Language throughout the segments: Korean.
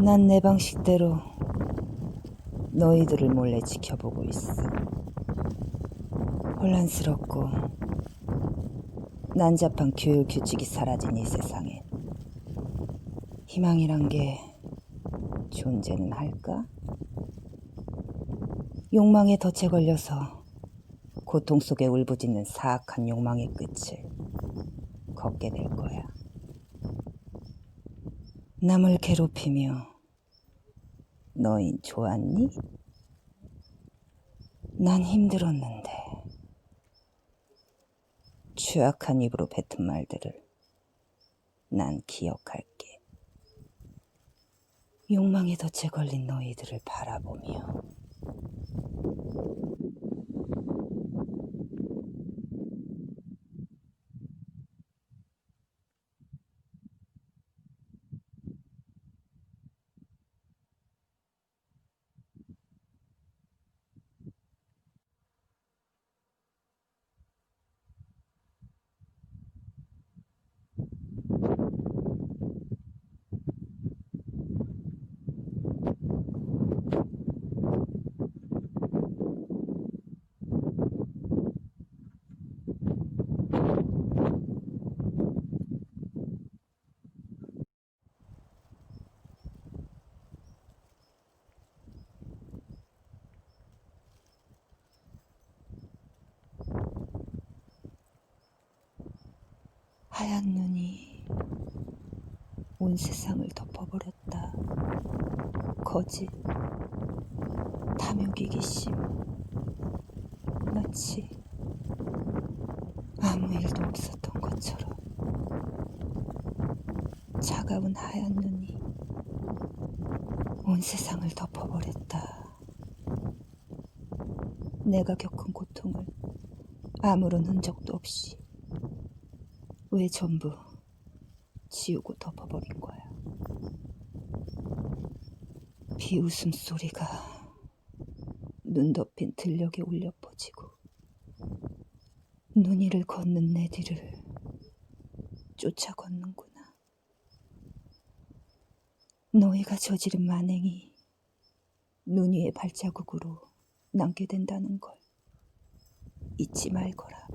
난 내 방식대로 너희들을 몰래 지켜보고 있어. 혼란스럽고 난잡한 교육 규칙이 사라진 이 세상에 희망이란 게 존재는 할까? 욕망에 덫에 걸려서 고통 속에 울부짖는 사악한 욕망의 끝을 걷게 될 거야. 남을 괴롭히며 너흰 좋았니? 난 힘들었는데 취약한 입으로 뱉은 말들을 난 기억할게. 욕망의 덫에 걸린 너희들을 바라보며 하얀 눈이 온 세상을 덮어버렸다. 거짓, 탐욕 이기심, 마치 아무 일도 없었던 것처럼 차가운 하얀 눈이 온 세상을 덮어버렸다. 내가 겪은 고통을 아무런 흔적도 없이 왜 전부 지우고 덮어버린 거야. 비웃음 소리가 눈 덮인 들녘에 울려 퍼지고 눈이를 걷는 내 뒤를 쫓아 걷는구나. 너희가 저지른 만행이 눈 위의 발자국으로 남게 된다는 걸 잊지 말거라.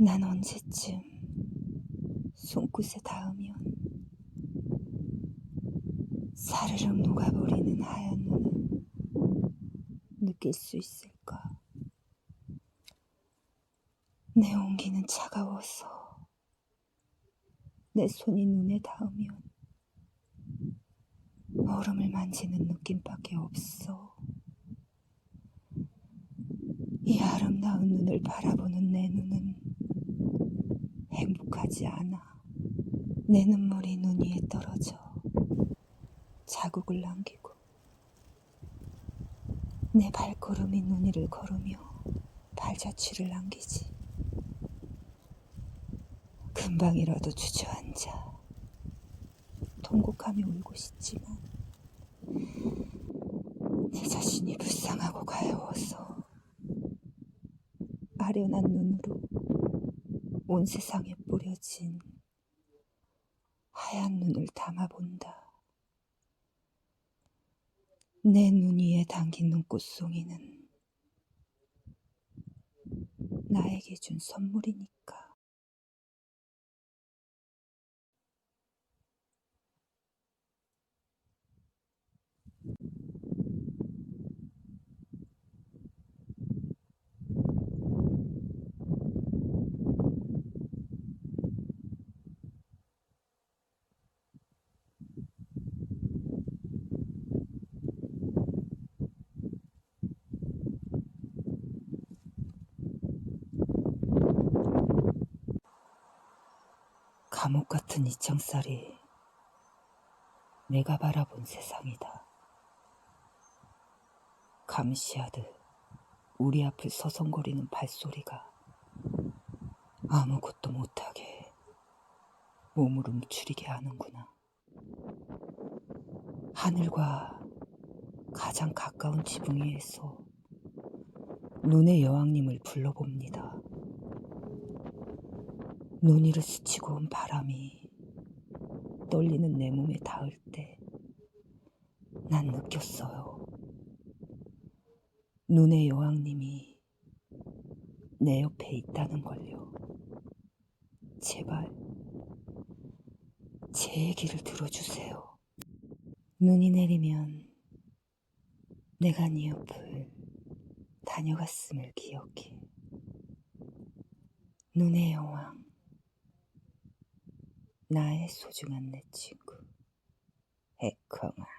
난 언제쯤 손끝에 닿으면 사르륵 녹아버리는 하얀 눈을 느낄 수 있을까? 내 온기는 차가워서 내 손이 눈에 닿으면 얼음을 만지는 느낌밖에 없어. 이 아름다운 눈을 바라보는 행복하지 않아. 내 눈물이 눈 위에 떨어져 자국을 남기고 내 발걸음이 눈 위를 걸으며 발자취를 남기지. 금방이라도 주저앉아 통곡하며 울고 싶지만 내 자신이 불쌍하고 가여워서 아련한 눈으로 온 세상에 뿌려진 하얀 눈을 담아본다. 내 눈 위에 담긴 눈꽃송이는 나에게 준 선물이니까. 감옥 같은 이 창살이 내가 바라본 세상이다. 감시하듯 우리 앞을 서성거리는 발소리가 아무것도 못하게 몸을 움츠리게 하는구나. 하늘과 가장 가까운 지붕 위에서 눈의 여왕님을 불러봅니다. 눈 위를 스치고 온 바람이 떨리는 내 몸에 닿을 때 난 느꼈어요. 눈의 여왕님이 내 옆에 있다는 걸요. 제발 제 얘기를 들어주세요. 눈이 내리면 내가 네 옆을 다녀갔음을 기억해. 눈의 여왕, 나의 소중한 내 친구, 애컹아.